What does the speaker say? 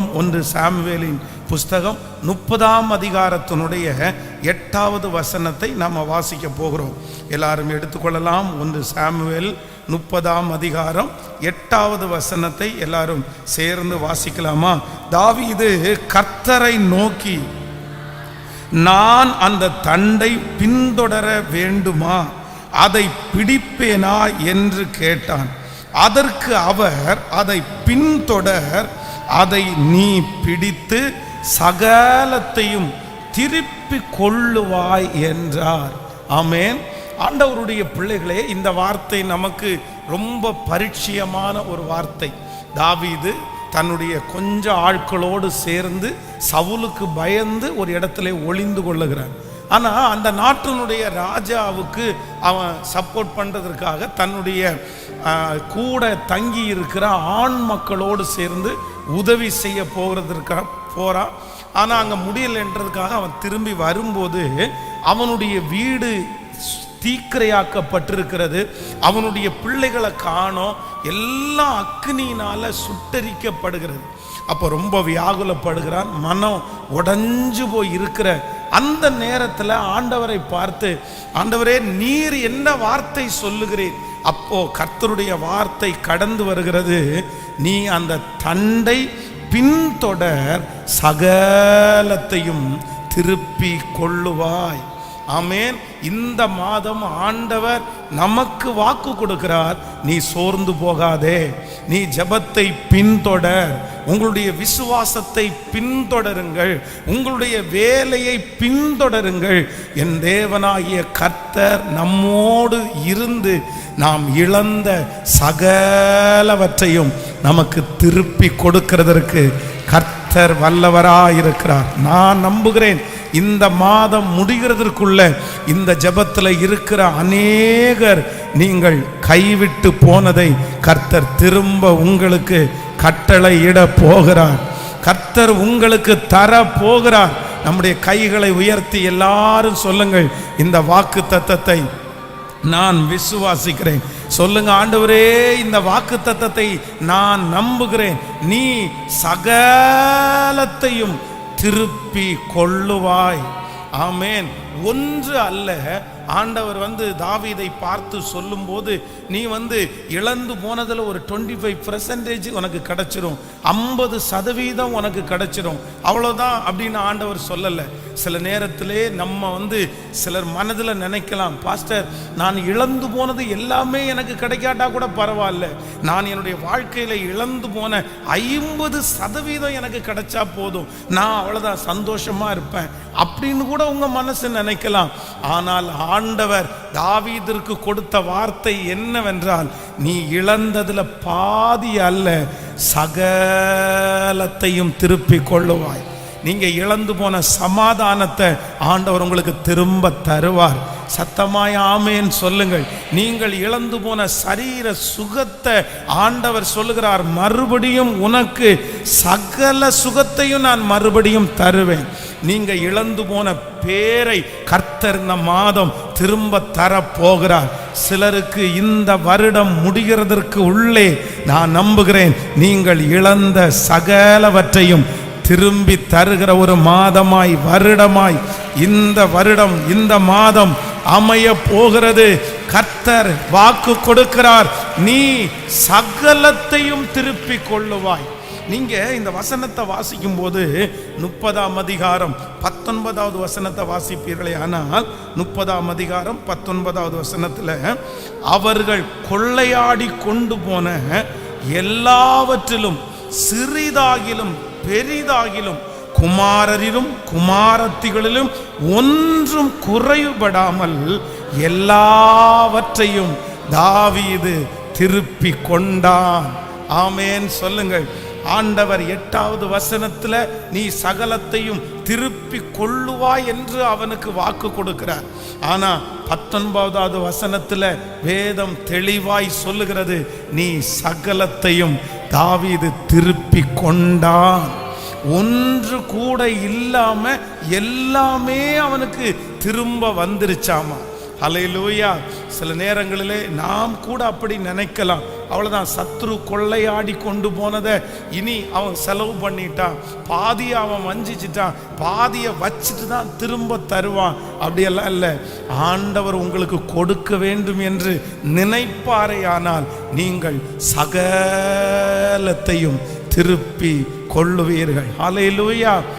ஒன்று சாமுவேலின் புஸ்தகம் முப்பதாம் அதிகாரத்தினுடைய எட்டாவது வசனத்தை நாம் வாசிக்க போகிறோம். எல்லாரும் எடுத்துக்கொள்ளலாம். ஒன்று சாமுவேல் முப்பதாம் அதிகாரம் எட்டாவது வசனத்தை எல்லாரும் சேர்ந்து வாசிக்கலாமா? தாவீது கர்த்தரை நோக்கி நான் அந்த தண்டை பின்தொடர வேண்டுமா? அதை பிடிப்பேனா? என்று கேட்டான். அதற்கு அவர் அதை பின்தொடர் அதை நீ பிடித்து சகலத்தையும் திருப்பி கொள்ளுவாய் என்றார். ஆமேன். ஆண்டவருடைய பிள்ளைகளே இந்த வார்த்தை நமக்கு ரொம்ப பரிச்சயமான ஒரு வார்த்தை. தாவீது தன்னுடைய கொஞ்ச ஆட்களோடு சேர்ந்து சவுலுக்கு பயந்து ஒரு இடத்துல ஒளிந்து கொள்ளுகிறான். ஆனால் அந்த நாட்டினுடைய ராஜாவுக்கு அவன் சப்போர்ட் பண்ணுறதற்காக தன்னுடைய கூட தங்கி இருக்கிற ஆண் மக்களோடு சேர்ந்து உதவி செய்ய போகிறதற்காக போகிறான் ஆனால் அங்கே முடியலைன்றதுக்காக அவன் திரும்பி வரும்போது அவனுடைய வீடு தீக்கிரையாக்கப்பட்டிருக்கிறது. அவனுடைய பிள்ளைகளை காணோம். எல்லாம் அக்னியினால் சுட்டரிக்கப்படுகிறது. அப்போ ரொம்ப வியாகுலப்படுகிறான். மனம் உடஞ்சு போய் இருக்கிற அந்த நேரத்தில் ஆண்டவரை பார்த்து ஆண்டவரே நீர் என்ன வார்த்தை சொல்லுகிறேன் அப்போ கர்த்தருடைய வார்த்தை கடந்து வருகிறது. நீ அந்த தண்டை பின்தொடர் சகலத்தையும் திருப்பி கொள்ளுவாய். ஆமேன். இந்த மாதம் ஆண்டவர் நமக்கு வாக்கு கொடுக்கிறார். நீ சோர்ந்து போகாதே. நீ ஜெபத்தை பின்தொடர். உங்களுடைய விசுவாசத்தை பின்தொடருங்கள். உங்களுடைய வேலையை பின்தொடருங்கள். என் தேவனாகிய கர்த்தர் நம்மோடு இருந்து நாம் இழந்த சகலவற்றையும் நமக்கு திருப்பி கொடுக்கிறதற்கு கர்த்தர் வல்லவராயிருக்கிறார். நான் நம்புகிறேன் இந்த மாதம் முடிகிறதற்குள்ள இந்த ஜபத்தில் இருக்கிற அநேகர் நீங்கள் கைவிட்டு போனதை கர்த்தர் திரும்ப உங்களுக்கு கட்டளையிட போகிறார் கர்த்தர் உங்களுக்கு தர போகிறார் நம்முடைய கைகளை உயர்த்தி எல்லாரும் சொல்லுங்கள் இந்த வாக்கு தத்தத்தை நான் விசுவாசிக்கிறேன். சொல்லுங்க ஆண்டவரே இந்த வாக்கு தத்தத்தை நான் நம்புகிறேன். நீ சகலத்தையும் திருப்பி கொள்ளுவாய். ஆமேன். ஒன்று அல்ல ஆண்டவர் வந்து தாவீதை பார்த்து சொல்லும்போது நீ வந்து இழந்து போனதில் ஒரு டுவெண்ட்டி ஃபைவ் பர்சன்டேஜ் உனக்கு கிடைச்சிரும். ஐம்பது சதவீதம் உனக்கு கிடச்சிரும். அவ்வளோதான் அப்படின்னு ஆண்டவர் சொல்லலை. சில நேரத்திலே நம்ம வந்து சிலர் மனதில் நினைக்கலாம் பாஸ்டர் நான் இழந்து போனது எல்லாமே எனக்கு கிடைக்காட்டா கூட பரவாயில்ல. நான் என்னுடைய வாழ்க்கையில் இழந்து போன ஐம்பது சதவீதம் எனக்கு கிடைச்சா போதும். நான் அவ்வளோதான் சந்தோஷமாக இருப்பேன். அப்படின்னு கூட உங்கள் மனசு நினைக்கலாம். ஆனால் ஆண்டவர் தாவீதிற்கு கொடுத்த வார்த்தை என்னவென்றால் நீ இழந்ததுல பாதி அல்ல சகலத்தையும் திருப்பி கொள்ளுவாய். நீங்கள் இழந்து போன சமாதானத்தை ஆண்டவர் உங்களுக்கு திரும்ப தருவார். சத்தமாய் சொல்லுங்கள். நீங்கள் இழந்து போன சரீர சுகத்தை ஆண்டவர் சொல்லுகிறார். மறுபடியும் உனக்கு சகல சுகத்தையும் நான் மறுபடியும் தருவேன். நீங்கள் இழந்து போன பேரை கர்த்தர் இந்த மாதம் திரும்ப தர போகிறார் சிலருக்கு இந்த வருடம் முடிகிறதற்கு உள்ளே நான் நம்புகிறேன். நீங்கள் இழந்த சகலவற்றையும் திரும்பி தருகிற ஒரு மாதமாய் வருடமாய் இந்த வருடம் இந்த மாதம் அமைய போகிறது. கர்த்தர் வாக்கு கொடுக்கிறார். நீ சகலத்தையும் திருப்பி கொள்ளுவாய். நீங்க இந்த வசனத்தை வாசிக்கும் போது முப்பதாம் அதிகாரம் பத்தொன்பதாவது வசனத்தை வாசிப்பீர்களே. ஆனால் முப்பதாம் அதிகாரம் பத்தொன்பதாவது வசனத்துல அவர்கள் கொள்ளையாடி கொண்டு போன எல்லாவற்றிலும் சிறிதாகிலும் பெரிதாகிலும் குமாரரிலும் குமாரத்திகளிலும் ஒன்றும் குறைபடாமல் எல்லாவற்றையும் தாவீது திருப்பி கொண்டான். ஆமேன். சொல்லுங்கள். ஆண்டவர் எட்டாவது வசனத்துல நீ சகலத்தையும் திருப்பி கொள்ளுவாய் என்று அவனுக்கு வாக்கு கொடுக்கிறார். ஆனா பத்தொன்பதாவது வசனத்துல வேதம் தெளிவாய் சொல்லுகிறது நீ சகலத்தையும் தாவீது திருப்பி கொண்டான். ஒன்று கூட இல்லாம எல்லாமே அவனுக்கு திரும்ப வந்துருச்சாமா? அலையிலூயா. சில நேரங்களிலே நாம் கூட அப்படி நினைக்கலாம். அவ்வளோதான் சத்ரு கொள்ளையாடி கொண்டு போனதை. இனி அவன் செலவு பண்ணிட்டான். பாதியை அவன் வஞ்சிச்சிட்டான். பாதியை வச்சுட்டு தான் திரும்ப தருவான். அப்படியெல்லாம் இல்லை. ஆண்டவர் உங்களுக்கு கொடுக்க வேண்டும் என்று நினைப்பாரேயானால் நீங்கள் சகலத்தையும் திருப்பி கொள்ளுவீர்கள். அலையிலூயா.